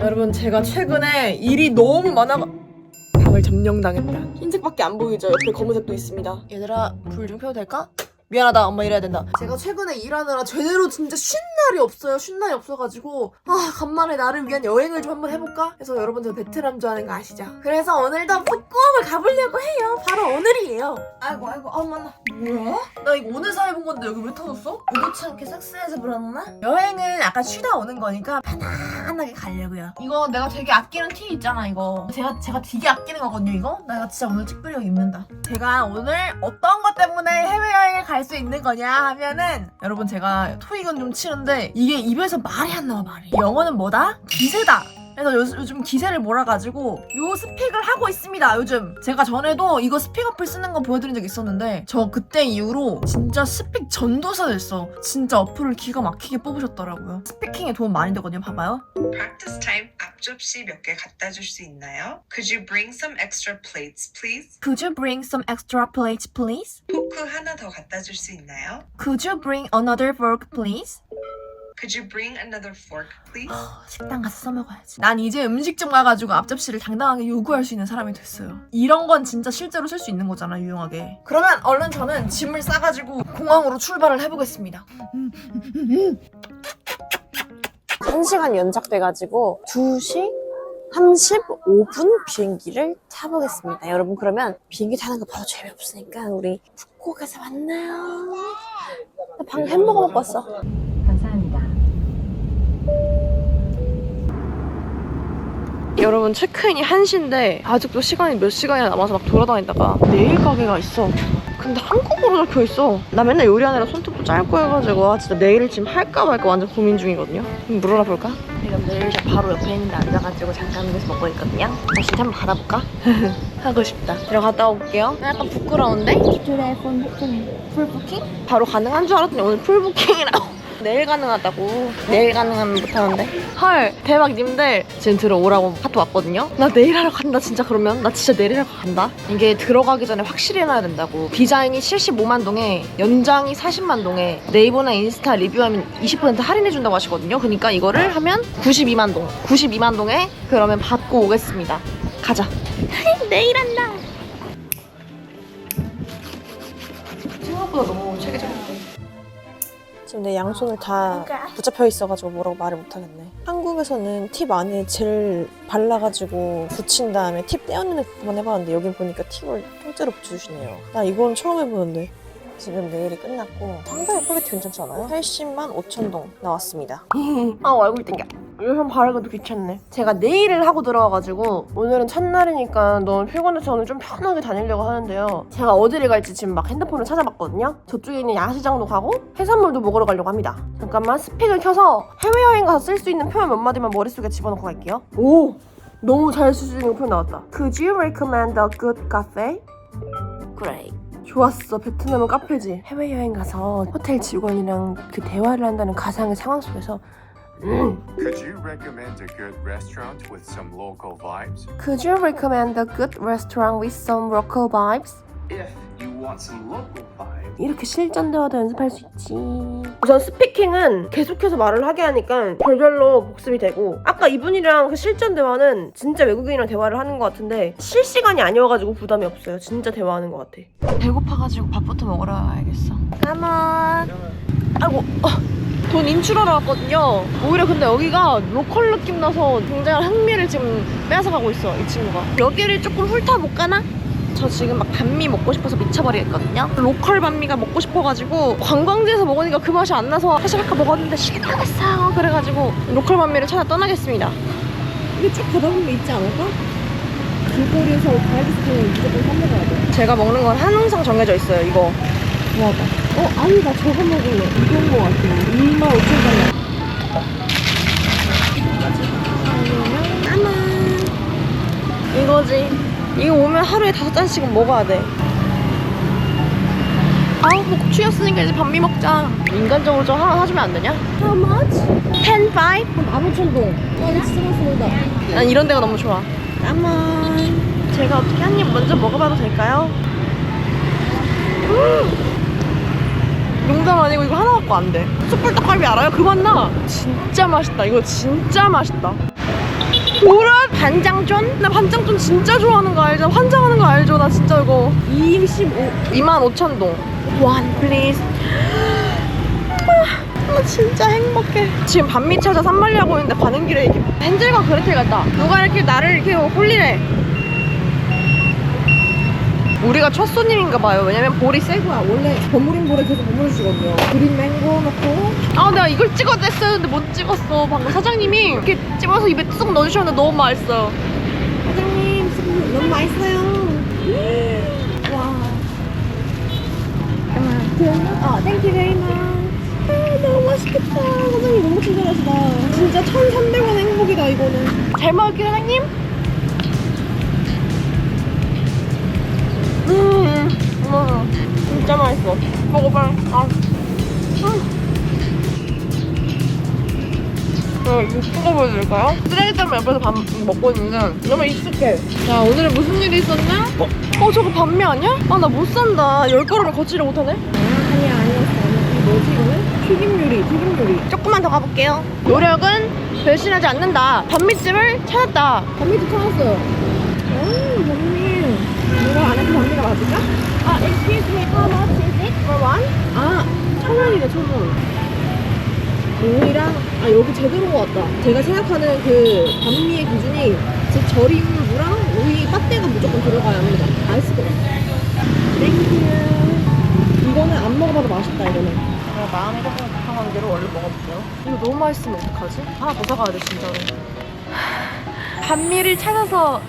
여러분 제가 최근에 일이 너무 많아 방을 점령당했다. 흰색밖에 안 보이죠? 옆에 검은색도 있습니다. 얘들아 불 좀 켜도 될까? 미안하다 엄마 일해야 된다 제가 최근에 일하느라 제대로 진짜 쉰 날이 없어요 쉰 날이 없어가지고 아 간만에 나를 위한 여행을 좀 한번 해볼까? 해서 여러분 저 베트남 좋아하는 거 아시죠? 그래서 오늘도 푸꾸옥을 가보려고 해요 바로 오늘이에요 아이고 아이고 어머나 뭐야? 나 이거 오늘 사 입은 건데 여기 왜 터졌어? 의도치 않게 섹스해서 그러나? 여행은 약간 쉬다 오는 거니까 편안하게 가려고요 이거 내가 되게 아끼는 티 있잖아 이거 제가 제가 되게 아끼는 거거든요 이거 나 이거 진짜 오늘 특별히 입는다 제가 오늘 어떤 것 때문에 해외여행을 갈수 있는 거냐 하면은 여러분 제가 토익은 좀 치는데 이게 입에서 말이 안 나와 말이 영어는 뭐다? 기세다 그래서 요, 요즘 기세를 몰아가지고 요 스픽을 하고 있습니다 요즘 제가 전에도 이거 스픽 어플 쓰는 거 보여드린 적 있었는데 저 그때 이후로 진짜 스픽 전도사 됐어 진짜 어플을 기가 막히게 뽑으셨더라고요 스피킹에 도움 많이 되거든요 봐봐요 Practice time 앞접시 몇 개 갖다 줄 수 있나요? Could you bring some extra plates, please? Could you bring some extra plates please? 포크 하나 더 갖다 줄 수 있나요? Could you bring another fork please? Could you bring another fork, please? 어, 식당 가서 써먹어야지. 난 이제 음식점 가가지고 앞접시를 당당하게 요구할 수 있는 사람이 됐어요. 이런 건 진짜 실제로 쓸 수 있는 거잖아, 유용하게. 그러면 얼른 저는 짐을 싸가지고 공항으로 출발을 해보겠습니다. 1시간 연착돼가지고 2시 35분 비행기를 타보겠습니다. 여러분 그러면 비행기 타는 거 바로 재미없으니까 우리 푸꾸옥에서 만나요. 나 방금 햄버거 먹고 왔어. 여러분 체크인이 1시인데 아직도 시간이 몇 시간이나 남아서 막 돌아다니다가 내일 가게가 있어 근데 한국어로 적혀 있어 나 맨날 요리하느라 손톱도 짧고 해가지고 아 진짜 내일 지금 할까 말까 완전 고민 중이거든요 한번 물어나 볼까? 지금 내일샵 바로 옆에 있는데 앉아가지고 잠깐 여기서 먹고 있거든요 나 진짜 한번 받아볼까? 하고 싶다 들어갔다 올게요 약간 부끄러운데? 드래곤 부킹 풀 부킹? 바로 가능한 줄 알았더니 오늘 풀 부킹이라고 내일 가능하다고. 내일 가능하면 못하는데. 헐 대박 님들. 지금 들어오라고 카톡 왔거든요? 나 내일 하러 간다 진짜 그러면? 나 진짜 내일 하러 간다? 이게 들어가기 전에 확실히 해놔야 된다고. 비자인이 75만 동에 연장이 40만 동에 네이버나 인스타 리뷰하면 20% 할인해 준다고 하시거든요? 그러니까 이거를 하면 92만 동 92만 동에 그러면 받고 오겠습니다. 가자. 내일 한다. 생각보다 너무 체계적인데 지금 내 양손을 다 붙잡혀 있어가지고 뭐라고 말을 못하겠네. 한국에서는 팁 안에 젤 발라가지고 붙인 다음에 팁 떼어내는 것만 해봤는데 여기 보니까 팁을 통째로 붙여주시네요. 나 이건 처음 해보는데. 지금 내일이 끝났고 상당히 퀄리티 괜찮지 않아요? 80만 5천 동 나왔습니다. 아 얼굴 땡겨. 요즘 바르기도 귀찮네. 제가 내일을 하고 들어와가지고 오늘은 첫날이니까 너무 피곤해서 오늘 좀 편하게 다니려고 하는데요. 제가 어디를 갈지 지금 막 핸드폰을 찾아봤거든요. 저쪽에 있는 야시장도 가고 해산물도 먹으러 가려고 합니다. 잠깐만 스픽을 켜서 해외여행 가서 쓸 수 있는 표현 몇 마디만 머릿속에 집어넣고 갈게요. 오! 너무 잘 쓸 수 있는 표현 나왔다. Could you recommend a good cafe? Great. 좋았어. 베트남은 카페지. 해외여행 가서 호텔 직원이랑 그 대화를 한다는 가상의 상황 속에서 음. Could you recommend a good restaurant with some local vibes? Could you recommend a good restaurant with some local vibes? If you want some local vibes, 이렇게 실전 대화도 연습할 수 있지. 우선 스피킹은 계속해서 말을 하게 하니까 별별로 복습이 되고 아까 이분이랑 그 실전 대화는 진짜 외국인이랑 대화를 하는 것 같은데 실시간이 아니어가지고 부담이 없어요. 진짜 대화하는 것 같아. 배고파가지고 밥부터 먹으러 가야겠어. 가만. 아이고. 어, 돈 인출하러 왔거든요. 오히려 근데 여기가 로컬 느낌 나서 굉장히 흥미를 지금 빼앗아가고 있어 이 친구가. 여기를 조금 훑어못 가나? 저 지금 막 반미 먹고 싶어서 미쳐버리겠거든요. 로컬 반미가 먹고 싶어가지고 관광지에서 먹으니까 그 맛이 안 나서 사실 아까 먹었는데 싫다겠어요. 그래가지고 로컬 반미를 찾아 떠나겠습니다. 이게 쭉 가다 보면 있지 않을까? 길거리에서 갈비스탕을 무조건 사 먹어야 돼. 제가 먹는 건 항상 정해져 있어요. 이거. 뭐하다. 어, 아니 나 저거 먹을래. 이건 거 같아. 2만 5천 원. 아마. 이거지. 이거 오면 하루에 다섯 잔씩은 먹어야 돼. 아우 뭐 취했으니까 이제 반미 먹자. 인간적으로 좀 하나 사주면 안 되냐? How much? 10, 5? 15,000동. 와 이거 진짜 맛있다. 난 이런 데가 너무 좋아. 까만. 제가 어떻게 한 입 먼저 먹어봐도 될까요? 음! 농담 아니고 이거 하나 갖고 안 돼. 숯불 떡갈비 알아요? 그 맛 나. 진짜 맛있다. 이거 진짜 맛있다. 뭐라? 반장존? 나 반장존 진짜 좋아하는 거 알죠? 환장하는 거 알죠? 나 진짜 이거 25 25,000동 원 플리즈 나 진짜 행복해 지금 반미 찾아 산말리 하고 있는데 가는 길에 이렇게 헨젤과 그레텔 같다 누가 이렇게 나를 이렇게 홀리래 우리가 첫 손님인가 봐요. 왜냐면 볼이 세고야. 원래 버무린 볼에 계속 버무려 주거든요. 그린 맹고 넣고. 아, 내가 이걸 찍어야 했었는데 못 찍었어. 방금 사장님이 이렇게 찝어서 입에 쑥 넣어주셨는데 너무 맛있어요. 사장님, 쑥 너무 맛있어요. 와. 아, 땡큐 베리 마. 아, 너무 맛있겠다. 사장님 너무 친절하시다. 진짜 1,300원 행복이다, 이거는. 잘 먹을게요, 사장님. 음, 음, 진짜 맛있어. 먹어봐. 아. 저 이거 큰거 보여드릴까요? 쓰레기통 옆에서 밥 먹고 있는데 너무 익숙해. 자, 오늘은 무슨 일이 있었나? 어, 어 저거 반미 아니야? 아, 나 못 산다. 열 걸음을 걷지를 못하네. 아니야, 아니었어. 이게 뭐지, 이거는? 튀김 요리, 튀김 요리. 조금만 더 가볼게요. 노력은 배신하지 않는다. 반미집을 찾았다. 반미집 찾았어요. 이거 안에 그 반미가 맞을까? 아, excuse me, how much is it for one? 아, 천 원이네, 천 원. 오이랑, 아, 여기 제대로 것 같다. 제가 생각하는 그 반미의 기준이 즉 절임 무랑 오이 빠떼가 무조건 들어가야 합니다. 아이스크림. 땡큐. 이거는 안 먹어봐도 맛있다, 이거는. 제가 마음이 조금 급한 관계로 얼른 먹어볼게요. 이거 너무 맛있으면 어떡하지? 하나 더 사가야 돼, 진짜로. 반미를 찾아서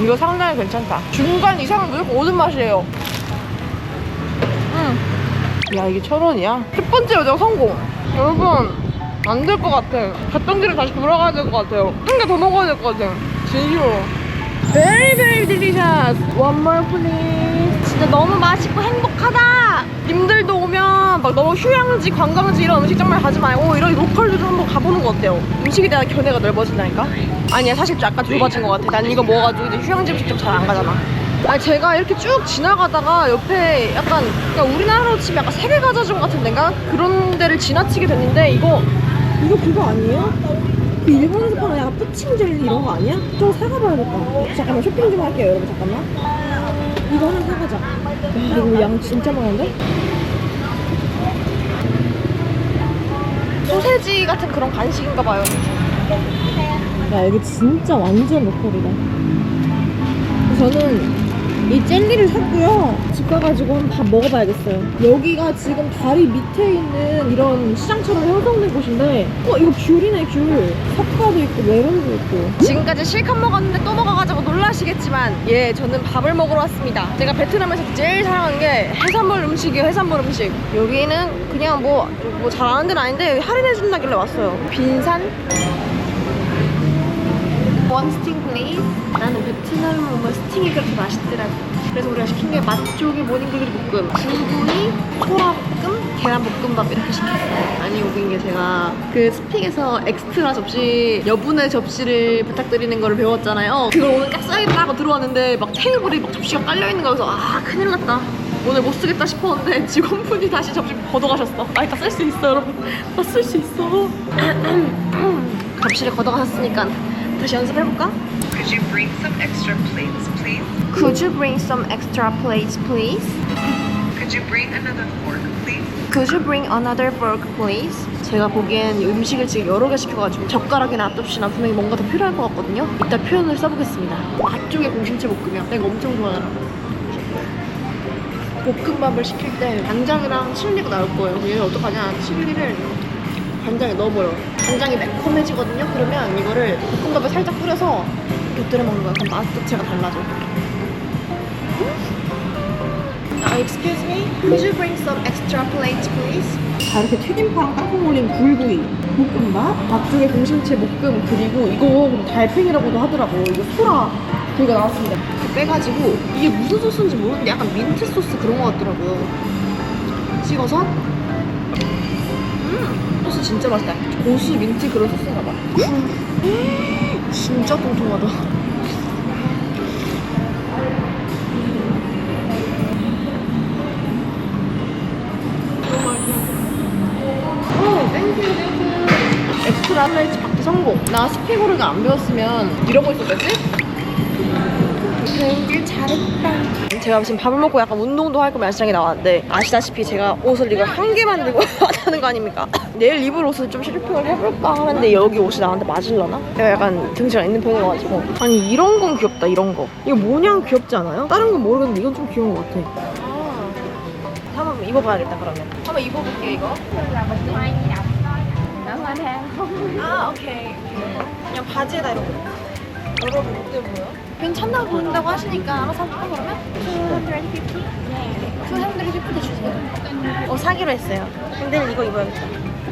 이거 상당히 괜찮다. 중간 이상은 무조건 오는 맛이에요. 음. 야, 이게 천 원이야? 첫 번째 여정 성공. 여러분, 안 될 것 같아. 갔던 길을 다시 돌아가야 될 것 같아요. 한 개 더 먹어야 될 것 같아요. 진심으로. Very, very delicious. One more, please. 진짜 너무 맛있고 행복하다. 님들도 오면 막 너무 휴양지, 관광지 이런 음식점만 가지 말고 이런 로컬도 좀 한번 가보는 거 어때요? 음식에 대한 견해가 넓어진다니까? 아니야, 사실 약간 좁아진 것 같아. 난 이거 먹어가지고 이제 휴양지 음식점 잘 안 가잖아. 아니 제가 이렇게 쭉 지나가다가 옆에 약간 그러니까 우리나라로 치면 약간 세계 가자점 같은 데인가 그런 데를 지나치게 됐는데 이거 이거 그거 아니에요? 그 일본에서 파는 약간 푸칭 젤리 이런 거 아니야? 저 사가봐야겠다. 잠깐만 쇼핑 좀 할게요, 여러분 잠깐만. 이거 하나 사가자. 야 이거 양 진짜 많은데? 소세지 같은 그런 간식인가 봐요. 야 여기 진짜 완전 로컬이다. 저는 이 젤리를 샀고요. 집 가가지고 한번 밥 먹어봐야겠어요. 여기가 지금 다리 밑에 있는 이런 시장처럼 형성된 곳인데, 어 이거 귤이네 귤. 석가도 있고 메론도 있고. 지금까지 실컷 먹었는데 또 먹어가지고 놀라시겠지만, 예, 저는 밥을 먹으러 왔습니다. 제가 베트남에서 제일 사랑하는 게 해산물 음식이에요. 해산물 음식. 여기는 그냥 뭐 뭐 잘하는 데는 아닌데 할인해 준다길래 왔어요. 빈산 플레이스 나는 베트남 오면 스팅이 그렇게 맛있더라고. 그래서 우리가 시킨 게 맛조개 모닝글리 볶음. 구구이 소라볶음 계란볶음밥 이렇게 시켰어요. 아니 웃긴 게 제가 그 스픽에서 엑스트라 접시 여분의 접시를 부탁드리는 거를 배웠잖아요. 그걸 오늘 깍싸게 하고 들어왔는데 막 테이블에 막 접시가 깔려있는 거여서 아 큰일 났다. 오늘 못 쓰겠다 싶었는데 직원분이 다시 접시 걷어가셨어. 아 이따 쓸수 있어 여러분. 나쓸수 있어. 접시를 걷어가셨으니까 다시 연습해볼까? Could you bring some extra plates, please? Could you bring some extra plates, please? Could you bring another fork, please? Could you bring another fork, please? 제가 보기엔 음식을 지금 여러 개 시켜가지고 젓가락이나 앞접시나 분명히 뭔가 더 필요할 것 같거든요. 이따 표현을 써보겠습니다. 맛쪽의 공심채 볶음이요. 내가 엄청 좋아하잖아. 볶음밥을 시킬 때 간장이랑 칠리가 나올 거예요. 얘는 어떡하냐? 칠리를 간장에 넣어버려. 간장이 매콤해지거든요. 그러면 이거를 볶음밥에 살짝 뿌려서 곁들여 먹는 거야. 그럼 맛 자체가 달라져. 아, excuse me. Could you bring some extra plates, please? 자, 이렇게 튀김파랑 땅콩 올린 굴구이, 볶음밥, 밥쪽에 공심채 볶음, 그리고 이거 그럼 달팽이라고도 하더라고. 이거 소라. 그거 나왔습니다. 이렇게 빼가지고 이게 무슨 소스인지 모르는데 약간 민트 소스 그런 거 같더라고요. 찍어서 진짜 맛있다. 고수 민트 그런 소스인가 봐. 음. 진짜 통통하다. 라면이 밖에 성공. 나 스피 고르는 안 배웠으면 이러고 있었겠지? 그 배우길 잘했다. 제가 지금 밥을 먹고 약간 운동도 할 거면 야시장에 나왔는데 아시다시피 제가 옷을 이걸 한 개만 들고 하는 거 아닙니까? 내일 입을 옷을 좀 실평을 해볼까 하는데 여기 옷이 나한테 맞을려나? 내가 약간 등치가 있는 편이어가지고 아니 이런 건 귀엽다 이런 거 이거 모양 귀엽지 않아요? 다른 건 모르겠는데 이건 좀 귀여운 것 같아 아. 한번 입어봐야겠다 그러면 한번 입어볼게 이거 아 오케이 그냥 바지에다 이렇게 여러분 어때 보여? 괜찮나 보인다고 하시니까 알아서 할까 그러면? 250? 네 250도 주세요? 어 사기로 했어요. 근데 이거 입어야겠다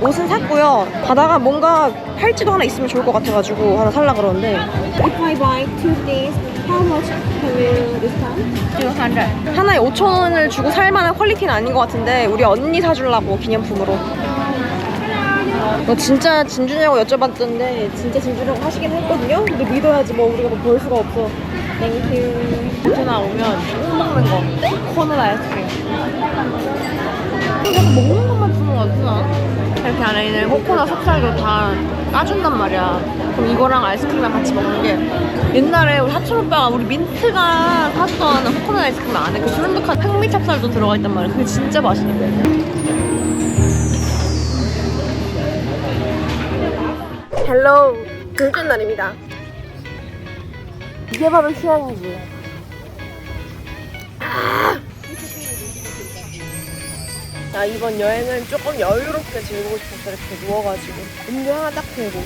옷은 샀고요. 가다가 뭔가 팔찌도 하나 있으면 좋을 것 같아가지고 하나 살라 그러는데. If I buy two things, how much can you discount? 200 하나에 5천 원을 주고 살 만한 퀄리티는 아닌 것 같은데 우리 언니 사주려고 기념품으로 너 진짜 진주냐고 여쭤봤던데 진짜 진주라고 하시긴 했거든요? 근데 믿어야지 뭐 우리가 뭐 볼 수가 없어. 땡큐 언제나 오면 꼭 먹는 거. 코너 아이스크림. 약간 먹는 것만 주는 거 같아? 이렇게 안에 있는 코코넛 속살도 다 까준단 말이야. 그럼 이거랑 아이스크림이랑 같이 먹는 게 옛날에 우리 하천 오빠가 우리 민트가 샀던 코코넛 아이스크림 안에 그 쫀득한 흑미 찹쌀도 들어가 있단 말이야. 그게 진짜 맛있는데 헬로 둘째 날입니다. 이게 바로 휴양이지. 아! 나 이번 여행은 조금 여유롭게 즐기고 싶었어 이렇게 누워가지고. 음료 하나 딱 들고.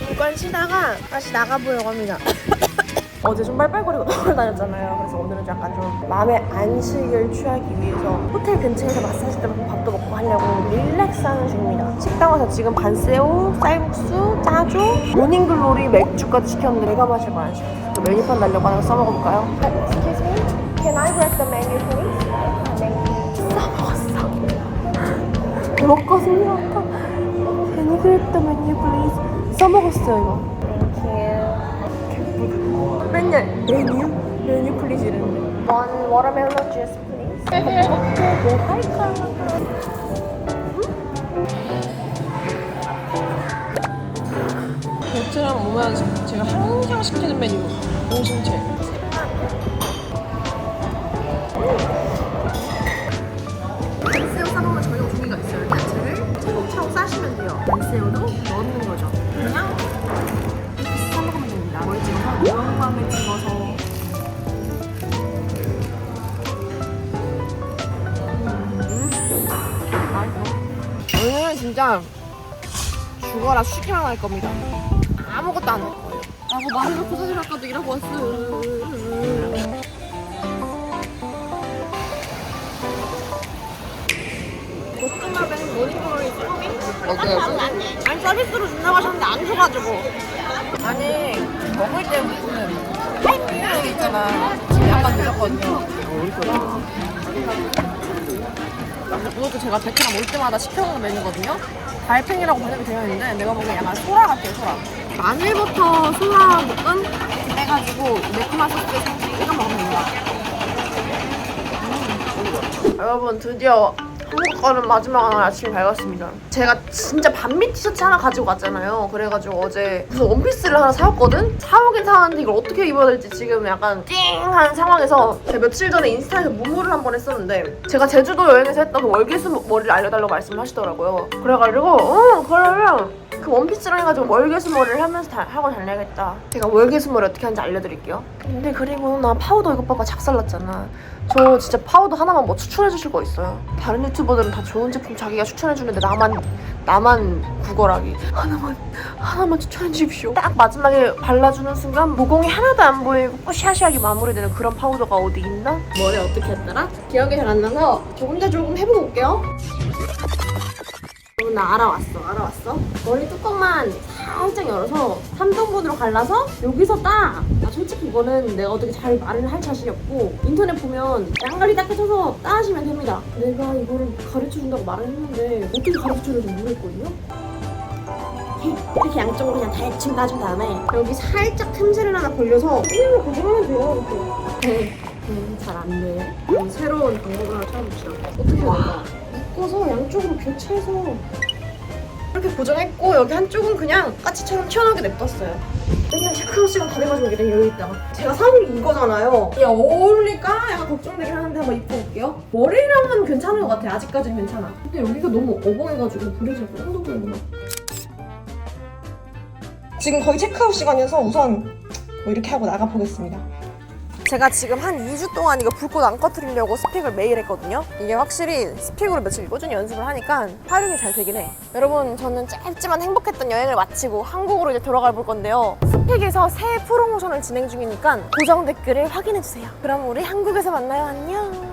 잠깐 쉬다가 다시 나가보려고 합니다. 어제 좀 빨빨거리고 돌아다녔잖아요. 그래서 오늘은 약간 좀 마음의 안식을 취하기 위해서 호텔 근처에서 마사지 들고 밥도 먹고 하려고 릴렉스하는 중입니다. 식당 와서 지금 반새우, 쌀국수, 짜조, 모닝글로리, 맥주까지 시켰는데 내가 마실 거 안 시켰어. 메뉴판 달려고 하나 써먹어볼까요? Excuse me, can I get the menu please? 써먹었어. 먹거든요. Can you get the menu please? 써먹었어요 이거. 맨날 메뉴 메뉴 플리즈 One watermelon juice please 먹고 뭐 할까 오면 제가 항상 시키는 메뉴 오심채 새우 싸먹는 전용 종이가 있어요 야채를 차곡차곡 싸시면 돼요 새우도 진짜 죽어라 쉬기만 할 겁니다. 아무것도 안 할 거예요. 라고 말해놓고 사실 아까도 일하고 왔어. 볶음밥에는 모닝글로리 서빙? 어디야지? 아니 서비스로 준다고 하셨는데 안 줘가지고 아니 먹을 때 무슨 타이밍이 있잖아 약간 늦었거든요 이것도 제가 베트남 올 때마다 시켜먹는 메뉴거든요. 달팽이라고 번역이 되어 있는데 내가 보기엔 약간 소라 같아요 소라. 마늘버터 소라 볶음? 해가지고 매콤한 소스에 찍어 먹으면 됩니다. 음. 여러분 드디어 거는 마지막 날 아침이 밝았습니다. 제가 진짜 반미 티셔츠 하나 가지고 갔잖아요. 그래가지고 어제 무슨 원피스를 하나 사왔거든? 사오긴 사왔는데 이걸 어떻게 입어야 될지 지금 약간 띵한 상황에서 제가 며칠 전에 인스타에서 무무를 한 번 했었는데 제가 제주도 여행에서 했던 그 월계수 머리를 알려달라고 말씀을 하시더라고요. 그래가지고 어 그러면 그 원피스랑 해가지고 월계수 머리를 하면서 다, 하고 다녀야겠다. 제가 월계수 머리 어떻게 하는지 알려드릴게요. 근데 그리고 나 파우더 이것 봐봐 작살났잖아. 저 진짜 파우더 하나만 뭐 추천해 주실 거 있어요? 다른 유튜버들은 다 좋은 제품 자기가 추천해 주는데 나만 나만 구걸하기 하나만 하나만 추천해 주십시오. 딱 마지막에 발라주는 순간 모공이 하나도 안 보이고 뿌샤시하게 마무리되는 그런 파우더가 어디 있나? 머리 어떻게 했더라? 기억이 잘 안 나서 저 혼자 조금 해보고 올게요. 어, 나 알아왔어 알아왔어 머리 뚜껑만 살짝 열어서 3등분으로 갈라서 여기서 따! 아 솔직히 이거는 내가 어떻게 잘 말을 할 자신이 없고 인터넷 보면 양갈이 딱 해줘서 따시면 됩니다 내가 이거를 가르쳐준다고 말을 했는데 어떻게 가르쳐주는지 모르겠거든요 이렇게 양쪽으로 그냥 대충 따준 다음에 여기 살짝 틈새를 하나 벌려서 일로 고정하면 돼요 이렇게 음, 잘안 돼. 새로운 방법을 하나 찾아봅시다. 어떻게 해야 될까? 묶어서 양쪽으로 교체해서 이렇게 고정했고 여기 한쪽은 그냥 까치처럼 튀어나오게 냅뒀어요. 맨날 체크아웃 시간 다 돼가지고 이래 여기 있다가 제가 사온 게 이거잖아요. 이게 어울릴까? 약간 걱정되긴 하는데 한번 입고 올게요. 머리랑은 괜찮은 것 같아. 아직까지는 괜찮아. 근데 여기가 너무 어벙해가지고 불이 자꾸 혼동되구나. 지금 거의 체크아웃 시간이어서 우선 뭐 이렇게 하고 나가 보겠습니다. 제가 지금 한 2주 동안 이거 불꽃 안 꺼트리려고 스픽을 매일 했거든요. 이게 확실히 스픽으로 며칠 꾸준히 연습을 하니까 활용이 잘 되긴 해. 여러분, 저는 짧지만 행복했던 여행을 마치고 한국으로 이제 돌아가 볼 건데요. 스픽에서 새 프로모션을 진행 중이니까 고정 댓글을 확인해주세요. 그럼 우리 한국에서 만나요. 안녕.